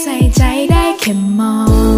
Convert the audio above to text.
ใส่ใจได้แค่มอง